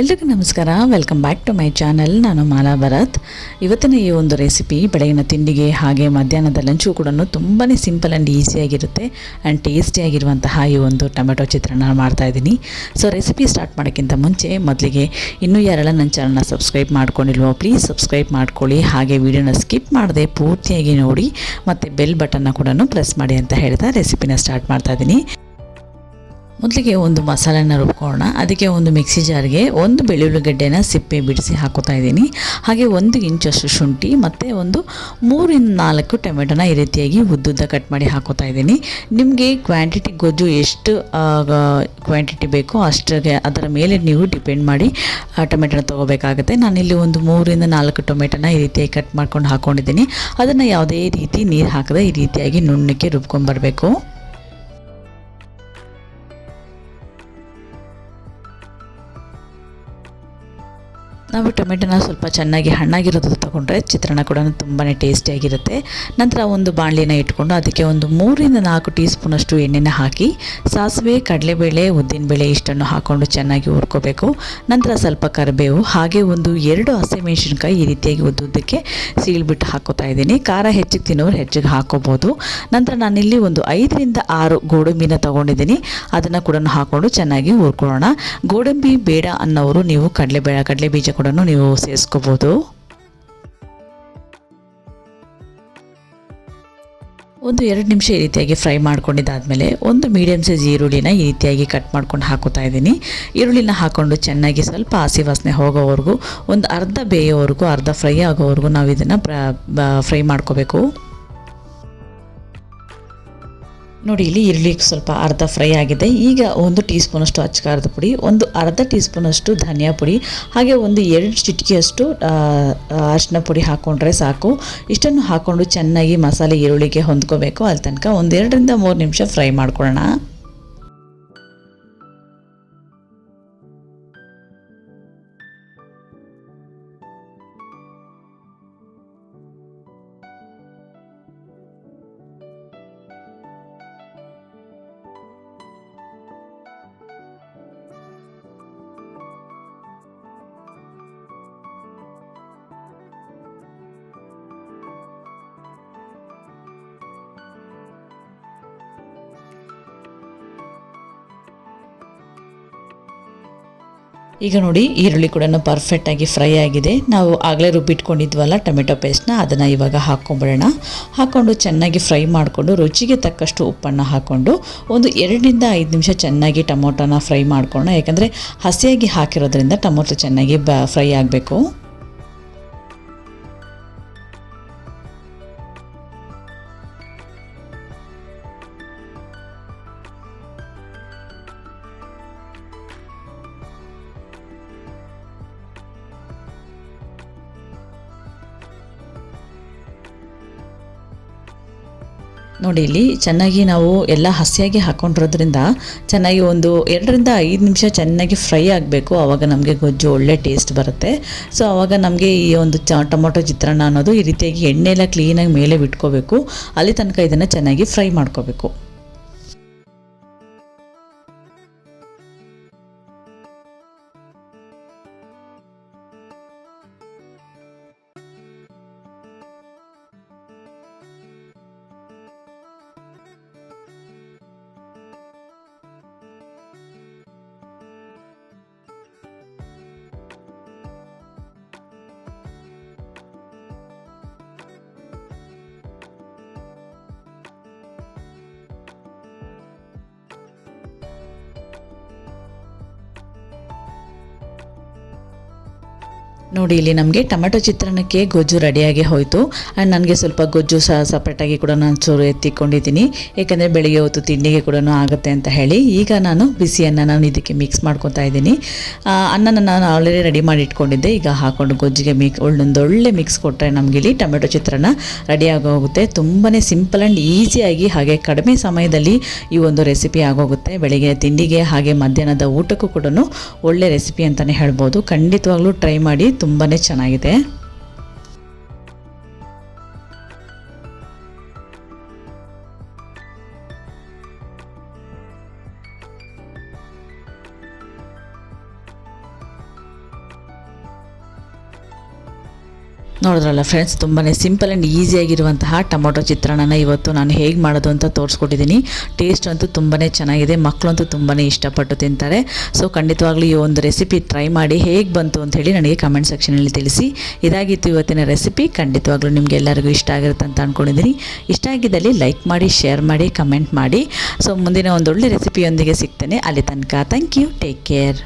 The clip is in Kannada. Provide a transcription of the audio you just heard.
ಎಲ್ರಿಗೂ ನಮಸ್ಕಾರ. Welcome back to my channel ನಾನು ಮಾಲಾ ಭರತ್. ಇವತ್ತಿನ ಈ ಒಂದು ರೆಸಿಪಿ ಬೆಳಗಿನ ತಿಂಡಿಗೆ ಹಾಗೆ ಮಧ್ಯಾಹ್ನದ ಲಂಚು ಕೂಡ ತುಂಬಾ ಸಿಂಪಲ್ ಆ್ಯಂಡ್ ಈಸಿಯಾಗಿರುತ್ತೆ ಆ್ಯಂಡ್ ಟೇಸ್ಟಿಯಾಗಿರುವಂತಹ ಈ ಒಂದು ಟೊಮೆಟೊ ಚಿತ್ರಾನ್ನ ಮಾಡ್ತಾ ಇದ್ದೀನಿ. ಸೊ ರೆಸಿಪಿ ಸ್ಟಾರ್ಟ್ ಮಾಡೋಕ್ಕಿಂತ ಮುಂಚೆ ಮೊದಲಿಗೆ ಇನ್ನೂ ಯಾರೆಲ್ಲ ನನ್ನ ಚಾನಲ್ನ ಸಬ್ಸ್ಕ್ರೈಬ್ ಮಾಡ್ಕೊಂಡಿಲ್ವೋ ಪ್ಲೀಸ್ ಸಬ್ಸ್ಕ್ರೈಬ್ ಮಾಡ್ಕೊಳ್ಳಿ. ಹಾಗೆ ವಿಡಿಯೋನ ಸ್ಕಿಪ್ ಮಾಡದೆ ಪೂರ್ತಿಯಾಗಿ ನೋಡಿ ಮತ್ತು ಬೆಲ್ ಬಟನ್ನ ಕೂಡ ಪ್ರೆಸ್ ಮಾಡಿ ಅಂತ ಹೇಳ್ತಾ ರೆಸಿಪಿನ ಸ್ಟಾರ್ಟ್ ಮಾಡ್ತಾ ಇದ್ದೀನಿ. ಮೊದಲಿಗೆ ಒಂದು ಮಸಾಲೆನ ರುಬ್ಕೊಳ್ಳೋಣ. ಅದಕ್ಕೆ ಒಂದು ಮಿಕ್ಸಿ ಜಾರ್ಗೆ ಒಂದು ಬೆಳ್ಳುಳ್ಳಿ ಗಡ್ಡೆನ ಸಿಪ್ಪೆ ಬಿಡಿಸಿ ಹಾಕೋತಾ ಇದ್ದೀನಿ. ಹಾಗೆ ಒಂದು ಇಂಚಷ್ಟು ಶುಂಠಿ ಮತ್ತು ಒಂದು ಮೂರಿಂದ ನಾಲ್ಕು ಟೊಮೆಟೊನ ಈ ರೀತಿಯಾಗಿ ಉದ್ದುದ್ದ ಕಟ್ ಮಾಡಿ ಹಾಕೋತಾ ಇದ್ದೀನಿ. ನಿಮಗೆ ಕ್ವಾಂಟಿಟಿ ಗೊಜ್ಜು ಎಷ್ಟು ಕ್ವಾಂಟಿಟಿ ಬೇಕೋ ಅಷ್ಟಿಗೆ ಅದರ ಮೇಲೆ ನೀವು ಡಿಪೆಂಡ್ ಮಾಡಿ ಟೊಮೆಟೊನ ತೊಗೋಬೇಕಾಗುತ್ತೆ. ನಾನಿಲ್ಲಿ ಒಂದು ಮೂರಿಂದ ನಾಲ್ಕು ಟೊಮೆಟೊನ ಈ ರೀತಿಯಾಗಿ ಕಟ್ ಮಾಡ್ಕೊಂಡು ಹಾಕ್ಕೊಂಡಿದ್ದೀನಿ ಅದನ್ನು ಯಾವುದೇ ರೀತಿ ನೀರು ಹಾಕದೆ ಈ ರೀತಿಯಾಗಿ ನುಣ್ಣಕ್ಕೆ ರುಬ್ಕೊಂಡು ಬರಬೇಕು. ನಾವು ಟೊಮೆಟೊನ ಸ್ವಲ್ಪ ಚೆನ್ನಾಗಿ ಹಣ್ಣಾಗಿರೋದು ತೊಗೊಂಡ್ರೆ ಚಿತ್ರಾನ್ನ ಕೂಡ ತುಂಬಾ ಟೇಸ್ಟಿಯಾಗಿರುತ್ತೆ. ನಂತರ ಒಂದು ಬಾಣಲಿನ ಇಟ್ಕೊಂಡು ಅದಕ್ಕೆ ಒಂದು ಮೂರಿಂದ ನಾಲ್ಕು ಟೀ ಸ್ಪೂನಷ್ಟು ಎಣ್ಣೆನ ಹಾಕಿ, ಸಾಸಿವೆ, ಕಡಲೆಬೇಳೆ, ಉದ್ದಿನಬೇಳೆ ಇಷ್ಟನ್ನು ಹಾಕ್ಕೊಂಡು ಚೆನ್ನಾಗಿ ಹುರ್ಕೋಬೇಕು. ನಂತರ ಸ್ವಲ್ಪ ಕರಿಬೇವು, ಹಾಗೆ ಒಂದು ಎರಡು ಹಸಿಮೆಣಸಿನ್ಕಾಯಿ ಈ ರೀತಿಯಾಗಿ ಉದ್ದುದ್ದಕ್ಕೆ ಸೀಳ್ಬಿಟ್ಟು ಹಾಕೋತಾ ಇದ್ದೀನಿ. ಖಾರ ಹೆಚ್ಚಿಗೆ ತಿನ್ನೋರು ಹೆಚ್ಚಿಗೆ ಹಾಕೋಬೋದು. ನಂತರ ನಾನಿಲ್ಲಿ ಒಂದು ಐದರಿಂದ ಆರು ಗೋಡಂಬಿನ ತೊಗೊಂಡಿದ್ದೀನಿ. ಅದನ್ನು ಕೂಡ ಹಾಕ್ಕೊಂಡು ಚೆನ್ನಾಗಿ ಹುರ್ಕೊಳ್ಳೋಣ. ಗೋಡಂಬಿ ಬೇಡ ಅನ್ನೋರು ನೀವು ಕಡಲೆಬೇಳೆ ಕಡಲೆ ಬೀಜ ಕೂಡ ನೀವು ಸೇರಿಸ್ಕೋಬೋದು. ಒಂದು ಎರಡು ನಿಮಿಷ ಈ ರೀತಿಯಾಗಿ ಫ್ರೈ ಮಾಡ್ಕೊಂಡಿದ್ದಾದಮೇಲೆ ಒಂದು ಮೀಡಿಯಮ್ ಸೈಜ್ ಈರುಳ್ಳಿನ ಈ ರೀತಿಯಾಗಿ ಕಟ್ ಮಾಡ್ಕೊಂಡು ಹಾಕೋತಾ ಇದ್ದೀನಿ. ಈರುಳ್ಳಿನ ಹಾಕ್ಕೊಂಡು ಚೆನ್ನಾಗಿ ಸ್ವಲ್ಪ ಹಸಿ ವಾಸನೆ ಹೋಗೋವರೆಗೂ, ಒಂದು ಅರ್ಧ ಬೇಯೋವರೆಗೂ, ಅರ್ಧ ಫ್ರೈ ಆಗೋವರೆಗೂ ನಾವು ಇದನ್ನು ಫ್ರೈ ಮಾಡ್ಕೋಬೇಕು. ನೋಡಿ, ಇಲ್ಲಿ ಈರುಳ್ಳಿ ಸ್ವಲ್ಪ ಅರ್ಧ ಫ್ರೈ ಆಗಿದೆ. ಈಗ ಒಂದು ಟೀ ಸ್ಪೂನಷ್ಟು ಅಚ್ಚಕಾರದ ಪುಡಿ, ಒಂದು ಅರ್ಧ ಟೀ ಸ್ಪೂನಷ್ಟು ಧನಿಯಾ ಪುಡಿ, ಹಾಗೆ ಒಂದು ಎರಡು ಚಿಟಿಕೆಯಷ್ಟು ಅರಿಶಿನ ಪುಡಿ ಹಾಕ್ಕೊಂಡ್ರೆ ಸಾಕು. ಇಷ್ಟನ್ನು ಹಾಕ್ಕೊಂಡು ಚೆನ್ನಾಗಿ ಮಸಾಲೆ ಈರುಳ್ಳಿಗೆ ಹೊಂದ್ಕೋಬೇಕು. ಅಲ್ಲಿ ತನಕ ಒಂದೆರಡರಿಂದ ಮೂರು ನಿಮಿಷ ಫ್ರೈ ಮಾಡ್ಕೊಳ್ಳೋಣ. ಈಗ ನೋಡಿ ಈರುಳ್ಳಿ ಕೂಡ ಪರ್ಫೆಕ್ಟಾಗಿ ಫ್ರೈ ಆಗಿದೆ. ನಾವು ಆಗಲೇ ರುಬ್ಬಿಟ್ಕೊಂಡಿದ್ವಲ್ಲ ಟೊಮೆಟೊ ಪೇಸ್ಟ್ನ ಅದನ್ನು ಇವಾಗ ಹಾಕ್ಕೊಂಬಿಡೋಣ. ಹಾಕ್ಕೊಂಡು ಚೆನ್ನಾಗಿ ಫ್ರೈ ಮಾಡಿಕೊಂಡು, ರುಚಿಗೆ ತಕ್ಕಷ್ಟು ಉಪ್ಪನ್ನು ಹಾಕ್ಕೊಂಡು, ಒಂದು ಎರಡರಿಂದ ಐದು ನಿಮಿಷ ಚೆನ್ನಾಗಿ ಟೊಮೊಟೊನ ಫ್ರೈ ಮಾಡ್ಕೊಳ್ಳೋಣ. ಯಾಕಂದರೆ ಹಸಿಯಾಗಿ ಹಾಕಿರೋದ್ರಿಂದ ಟೊಮೊಟೊ ಚೆನ್ನಾಗಿ ಬ ಫ್ರೈ ಆಗಬೇಕು. ನೋಡಿ ಇಲ್ಲಿ ಚೆನ್ನಾಗಿ ನಾವು ಎಲ್ಲ ಹಸಿಯಾಗಿ ಹಾಕೊಂಡಿರೋದ್ರಿಂದ ಚೆನ್ನಾಗಿ ಒಂದು ಎರಡರಿಂದ ಐದು ನಿಮಿಷ ಚೆನ್ನಾಗಿ ಫ್ರೈ ಆಗಬೇಕು. ಆವಾಗ ನಮಗೆ ಗೊಜ್ಜು ಒಳ್ಳೆ ಟೇಸ್ಟ್ ಬರುತ್ತೆ. ಸೊ ಆವಾಗ ನಮಗೆ ಈ ಒಂದು ಚ ಟೊಮೊಟೊ ಚಿತ್ರಾನ್ನ ಅನ್ನೋದು ಈ ರೀತಿಯಾಗಿ ಎಣ್ಣೆ ಎಲ್ಲ ಕ್ಲೀನಾಗಿ ಮೇಲೆ ಬಿಟ್ಕೋಬೇಕು. ಅಲ್ಲಿ ತನಕ ಇದನ್ನು ಚೆನ್ನಾಗಿ ಫ್ರೈ ಮಾಡ್ಕೋಬೇಕು. ನೋಡಿ, ಇಲ್ಲಿ ನಮಗೆ ಟೊಮೆಟೊ ಚಿತ್ರಾನ್ನಕ್ಕೆ ಗೊಜ್ಜು ರೆಡಿಯಾಗಿ ಹೋಯಿತು. ಆ್ಯಂಡ್ ನನಗೆ ಸ್ವಲ್ಪ ಗೊಜ್ಜು ಸಹ ಸಪ್ರೇಟಾಗಿ ಕೂಡ ನಾನು ಚೂರು ಎತ್ತಿಕೊಂಡಿದ್ದೀನಿ. ಏಕೆಂದರೆ ಬೆಳಿಗ್ಗೆ ಹೊತ್ತು ತಿಂಡಿಗೆ ಕೂಡ ಆಗುತ್ತೆ ಅಂತ ಹೇಳಿ ಈಗ ನಾನು ಬಿಸಿಯನ್ನು ನಾನು ಇದಕ್ಕೆ ಮಿಕ್ಸ್ ಮಾಡ್ಕೊತಾ ಇದ್ದೀನಿ. ಅನ್ನನ ನಾನು ಆಲ್ರೆಡಿ ರೆಡಿ ಮಾಡಿ ಇಟ್ಕೊಂಡಿದ್ದೆ. ಈಗ ಹಾಕೊಂಡು ಗೊಜ್ಜಿಗೆ ಮಿಕ್ ಒಳ್ಳೊಂದೊಳ್ಳೆ ಮಿಕ್ಸ್ ಕೊಟ್ಟರೆ ನಮಗೆ ಇಲ್ಲಿ ಟೊಮೆಟೊ ಚಿತ್ರಾನ್ನ ರೆಡಿ ಆಗೋಗುತ್ತೆ. ತುಂಬಾ ಸಿಂಪಲ್ ಆ್ಯಂಡ್ ಈಸಿಯಾಗಿ ಹಾಗೆ ಕಡಿಮೆ ಸಮಯದಲ್ಲಿ ಈ ಒಂದು ರೆಸಿಪಿ ಆಗೋಗುತ್ತೆ. ಬೆಳಿಗ್ಗೆ ತಿಂಡಿಗೆ ಹಾಗೆ ಮಧ್ಯಾಹ್ನದ ಊಟಕ್ಕೂ ಕೂಡ ಒಳ್ಳೆ ರೆಸಿಪಿ ಅಂತಲೇ ಹೇಳ್ಬೋದು. ಖಂಡಿತವಾಗ್ಲೂ ಟ್ರೈ ಮಾಡಿ ತುಂಬಾ ಚೆನ್ನಾಗಿದೆ. ನೋಡಿದ್ರಲ್ಲ ಫ್ರೆಂಡ್ಸ್ ತುಂಬಾ ಸಿಂಪಲ್ ಆ್ಯಂಡ್ ಈಸಿಯಾಗಿರುವಂತಹ ಟೊಮೊಟೊ ಚಿತ್ರಾನ್ನ ಇವತ್ತು ನಾನು ಹೇಗೆ ಮಾಡೋದು ಅಂತ ತೋರಿಸ್ಕೊಟ್ಟಿದ್ದೀನಿ. ಟೇಸ್ಟ್ ಅಂತೂ ತುಂಬಾ ಚೆನ್ನಾಗಿದೆ ಮಕ್ಕಳಂತೂ ತುಂಬಾ ಇಷ್ಟಪಟ್ಟು ತಿಂತಾರೆ. ಸೊ ಖಂಡಿತವಾಗ್ಲೂ ಈ ಒಂದು ರೆಸಿಪಿ ಟ್ರೈ ಮಾಡಿ ಹೇಗೆ ಬಂತು ಅಂತ ಹೇಳಿ ನನಗೆ ಕಮೆಂಟ್ ಸೆಕ್ಷನಲ್ಲಿ ತಿಳಿಸಿ. ಇದಾಗಿತ್ತು ಇವತ್ತಿನ ರೆಸಿಪಿ ಖಂಡಿತವಾಗ್ಲೂ ನಿಮಗೆ ಎಲ್ಲರಿಗೂ ಇಷ್ಟ ಆಗಿರುತ್ತೆ ಅಂತ ಅಂದ್ಕೊಂಡಿದ್ದೀನಿ ಇಷ್ಟ ಆಗಿದ್ದಲ್ಲಿ ಲೈಕ್ ಮಾಡಿ ಶೇರ್ ಮಾಡಿ ಕಮೆಂಟ್ ಮಾಡಿ. ಸೊ ಮುಂದಿನ ಒಂದೊಳ್ಳೆ ರೆಸಿಪಿಯೊಂದಿಗೆ ಸಿಗ್ತೇನೆ. ಅಲ್ಲಿ ತನಕ ಥ್ಯಾಂಕ್ ಯು ಟೇಕ್ ಕೇರ್